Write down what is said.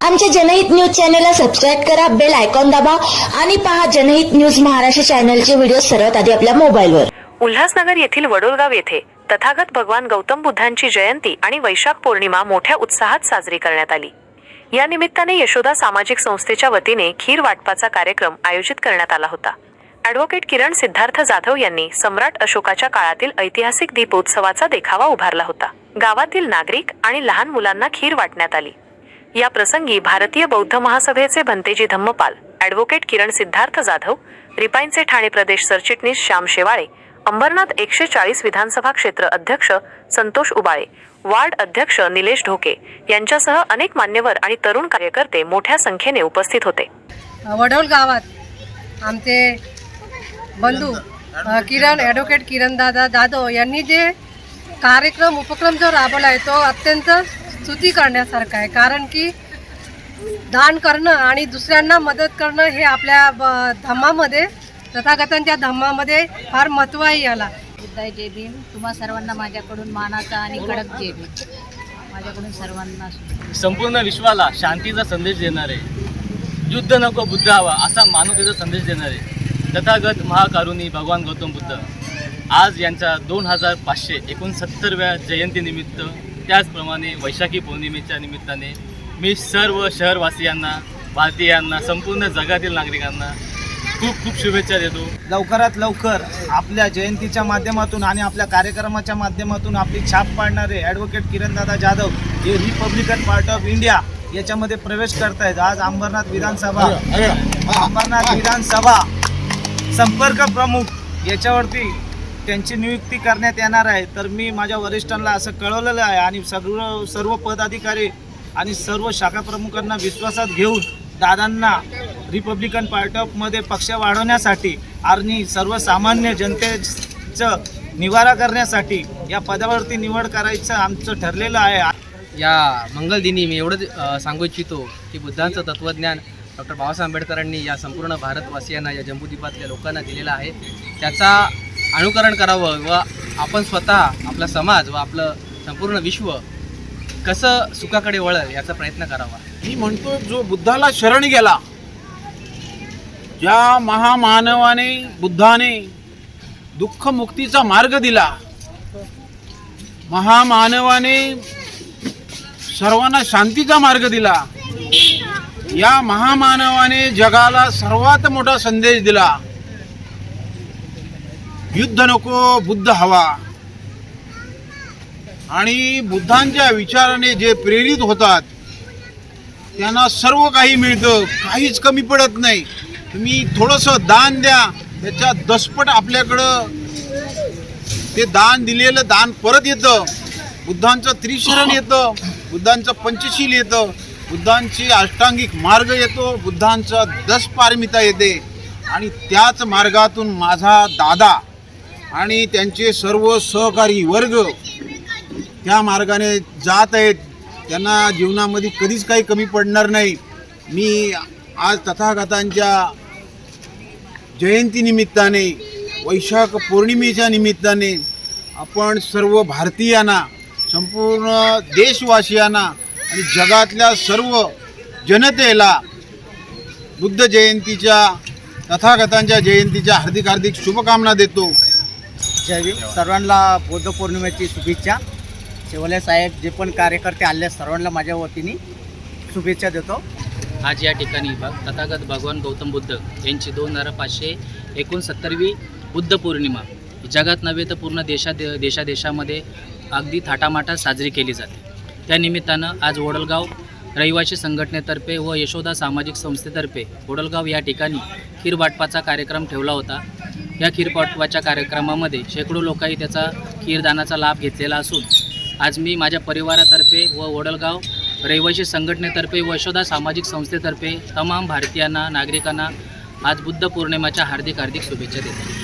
आमच्या जनहित न्यूज चॅनलला सबस्क्राईब करा बेल आयकॉन दाबा आणि पहा जनहित न्यूज महाराष्ट्र चॅनलचे व्हिडिओ सर्वात आधी आपल्या मोबाईलवर. उल्हासनगर येथील वडोलगाव येथे तथागत भगवान गौतम बुद्धांची जयंती आणि वैशाख पौर्णिमा मोठ्या उत्साहात साजरी करण्यात आली. या निमित्ताने यशोदा सामाजिक संस्थेच्या वतीने खीर वाटपाचा कार्यक्रम आयोजित करण्यात आला होता. ॲडव्होकेट किरण सिद्धार्थ जाधव यांनी सम्राट अशोकाच्या काळातील ऐतिहासिक दीपोत्सवाचा देखावा उभारला होता. गावातील नागरिक आणि लहान मुलांना खीर वाटण्यात आली. या प्रसंगी भारतीय बौद्ध महासभेचे भंतेजी धम्मपाल ॲडव्होकेट किरण सिद्धार्थ जाधव रिपाईनचे ठाणे प्रदेश सरचिटणीस श्याम शेवाळे अंबरनाथ एकशे चाळीस विधानसभा क्षेत्र अध्यक्ष संतोष उबाळे वार्ड अध्यक्ष निलेश ढोके यांच्यासह अनेक मान्यवर आणि तरुण कार्यकर्ते मोठ्या संख्येने उपस्थित होते. वडोल गावात आमचे बंधू किरण ॲडव्होकेट किरणदादा जाधव यांनी जे कार्यक्रम उपक्रम जो राबवला आहे तो अत्यंत स्तुती करण्यासारखा आहे. कारण की दान करणं आणि दुसऱ्यांना मदत करणं हे आपल्या ब- धम्मामध्ये तथागतांच्या धम्मामध्ये फार महत्त्व आहे याला बुद्धाय जय भीम तुम्हा सर्वांना माझ्याकडून मानाचा आणि कडक जय भीम माझ्याकडून सर्वांना. संपूर्ण विश्वाला शांतीचा संदेश देणारे. युद्ध नको बुद्ध हवा असा मानवतेचा संदेश देणारे. तथागत महाकारुणी भगवान गौतम बुद्ध. आज यांच्या दोन हजार पाचशे एकोणसत्तरव्या जयंतीनिमित्त त्याचप्रमाणे वैशाखी पौर्णिमेच्या निमित्ताने मी सर्व शहरवासियांना भारतीयांना संपूर्ण जगातील नागरिकांना खूप खूप शुभेच्छा देतो. लवकरात लवकर आपल्या जयंतीच्या माध्यमातून आणि आपल्या कार्यक्रमाच्या माध्यमातून आपली छाप पाडणारे ॲडव्होकेट किरणदादा जाधव हे रिपब्लिकन पार्ट ऑफ इंडिया याच्यामध्ये प्रवेश करतायत. आज अंबरनाथ विधानसभा अंबरनाथ विधानसभा संपर्क प्रमुख याच्यावरती त्यांची नियुक्ती करण्यात येणार आहे. तर मी माझ्या वरिष्ठांना असं कळवलेलं आहे आणि सर्व सर्व पदाधिकारी आणि सर्व शाखा प्रमुखांना विश्वासात घेऊन दादांना रिपब्लिकन पार्ट ऑफमध्ये पक्ष वाढवण्यासाठी आणि सर्वसामान्य जनतेचं निवारा करण्यासाठी या पदावरती निवड करायचं आमचं ठरलेलं आहे. या मंगलदिनी मी एवढंच सांगू इच्छितो की बुद्धांचं तत्त्वज्ञान डॉक्टर बाबासाहेब आंबेडकरांनी या संपूर्ण भारतवासियांना या जम्बूद्वीपातल्या लोकांना दिलेलं आहे. त्याचा अनुकरण करावं व आपण स्वतः आपला समाज व आपलं संपूर्ण विश्व कसं सुखाकडे वळल याचा प्रयत्न करावा. मी म्हणतो जो बुद्धाला शरण गेला ज्या महामानवाने बुद्धाने दुःख मुक्तीचा मार्ग दिला महामानवाने सर्वांना शांतीचा मार्ग दिला या महामानवाने जगाला सर्वात मोठा संदेश दिला युद्ध नको बुद्ध हवा. आणि बुद्धांच्या विचाराने जे प्रेरित होतात त्यांना सर्व काही मिळतं काहीच कमी पडत नाही. तुम्ही थोडंसं दान द्या त्याच्या दसपट आपल्याकडं. ते दान दिलेलं दान परत येतं. बुद्धांचं त्रिशरण येतं बुद्धांचं पंचशील येतं बुद्धांची अष्टांगिक मार्ग येतो बुद्धांचा दस पारमिता येते. आणि त्याच मार्गातून माझा दादा आणि त्यांचे सर्व सहकारी वर्ग त्या मार्गाने जात आहेत. त्यांना जीवनामध्ये कधीच काही कमी पडणार नाही. मी आज तथागतांच्या जयंतीनिमित्ताने वैशाख पौर्णिमेच्या निमित्ताने आपण सर्व भारतीयांना संपूर्ण देशवासियांना आणि जगातल्या सर्व जनतेला बुद्ध जयंतीच्या तथागतांच्या जयंतीच्या हार्दिक हार्दिक शुभकामना देतो. जय सर्वांना बौद्ध पौर्णिमेची शुभेच्छा. शेवले साहेब जे पण कार्यकर्ते आले सर्वांना माझ्या वतीने शुभेच्छा देतो. आज या ठिकाणी तथागत भगवान गौतम बुद्ध यांची दोन हजार पाचशे एकोणसत्तरवी बुद्ध पौर्णिमा जगात नव्हे तर पूर्ण देशात देशादेशामध्ये अगदी थाटामाटात साजरी केली जाते. त्यानिमित्तानं आज वडलगाव रहिवासी संघटनेतर्फे व यशोदा सामाजिक संस्थेतर्फे वडलगाव या ठिकाणी खीर वाटपाचा कार्यक्रम ठेवला होता. या खीर कार्यक्रमामध्ये शेकडो लोकांनी त्याचा खीरदानाचा लाभ घेतलेला असून आज मी माझ्या परिवारातर्फे व वडलगाव रहिवासी संघटनेतर्फे व यशोदा सामाजिक संस्थेतर्फे तमाम भारतीयांना नागरिकांना आज बुद्ध पौर्णिमेच्या हार्दिक हार्दिक शुभेच्छा देतो.